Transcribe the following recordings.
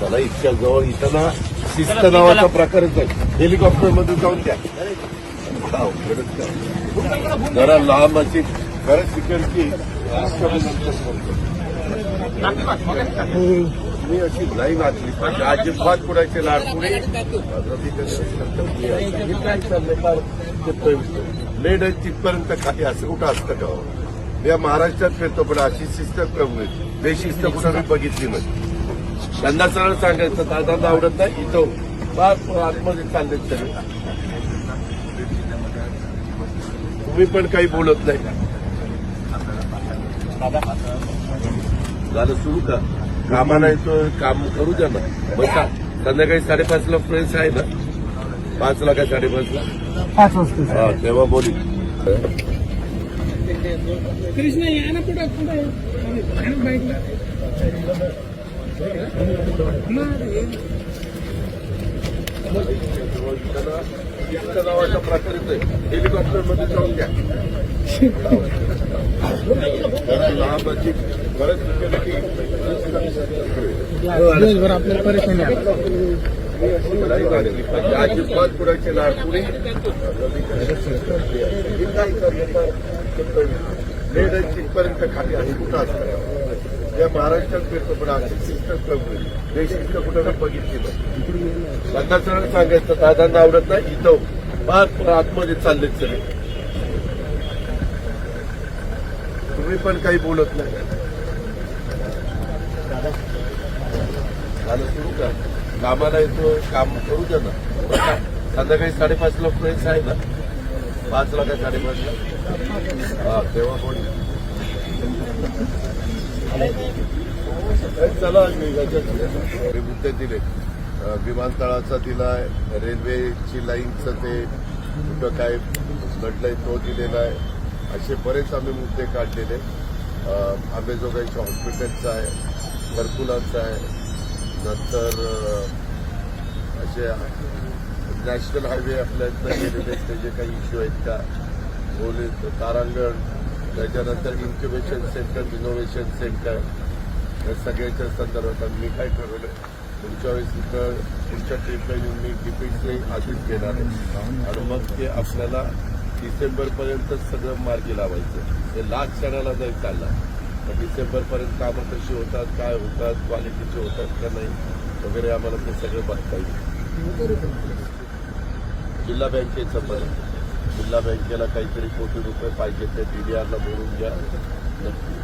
चला इतक्या जवळ इथं ना शिस्त नावाचा प्रकारच आहे हेलिकॉप्टरमध्ये जाऊन द्या. जरा लांब अशी खरं शिकेल की मी अशी नाही वाचली पण अजिबात कुणाचे लाड पुढे काय तिथपर्यंत लेड काही असं कुठं असतं का? मी या महाराष्ट्रात फिरतो पण अशी शिस्त बेशिस्त कुठं मी बघितली नाही. त्यांना सरळ सांगायचं दादांना आवडत नाही इथं आतमध्ये चालले सगळे. तुम्ही पण काही बोलत नाही. झालं सुरू का? कामाला येतो काम करू द्या ना. बसा संध्याकाळी साडेपाचला फ्रेंड्स आहे ना? पाचला काय साडेपाचला? पाच वाजता तेव्हा बोली. कृष्ण या ना पुढे पुढे बाईकला. नावाचा प्रकारच आहे हेलिकॉप्टरमध्ये जाऊन लांब अशी बरंच केलं की दिवसभर आपल्याला पाहिजे. अजिबात कुणाचे लाडपुडे लेड तिथपर्यंत खाली आहे कुठं या महाराष्ट्रात फिरतो पण अशी सिस्टम कमी हे शिस्त कुठं मी बघितली नाही त्यांना सांगायचं दादांना आवडत नाही इथं पाच आतमध्ये चाललेत सगळे तुम्ही पण काही बोलत नाही झालं सुरू का कामाला येतो काम करू द्या ना बसा. संध्याकाळी साडेपाचला फ्रेंड्स आहे ना पाचला काय साडेपाचला हा तेव्हा कोण? चला मुद्दे दिले विमानतळाचा दिलाय रेल्वेची लाईनचं ते कुठं काय घडलंय तो दिलेला आहे. असे बरेच आम्ही मुद्दे काढलेले. आंबेजोगाईच्या हॉस्पिटलचा आहे घरकुलांचा आहे नंतर असे नॅशनल हायवे आपल्या इथं गेलेले ते जे काही इश्यू आहेत का? बोले तारांगण त्याच्यानंतर इन्क्युबेशन सेंटर इनोव्हेशन सेंटर या सगळ्याच्या संदर्भात मी काय ठरवलं? पुढच्या वेळेस इथं पुढच्या ट्रिपला येऊन मी डिपेंडचे आधीच घेणार आहे. आणि मग ते आपल्याला डिसेंबरपर्यंत सगळं मार्गी लावायचं. ते लास्ट क्षणाला जाईल चालला डिसेंबरपर्यंत कामं कशी होतात काय होतात क्वालिटीचे होतात का नाही वगैरे आम्हाला ते सगळं बघता येईल. जिल्हा बँकेचं पण जिल्हा बँकेला काहीतरी कोटी रुपये पाहिजे ते डीडीआरला बोलून घ्या. नक्की.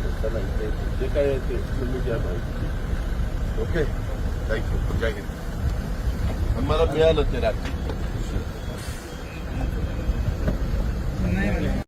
तसं नाही ते जे काय आहे ते तुम्ही घ्या माहिती ओके? थँक्यू जय हिंद. मला मिळालं ते रात्री.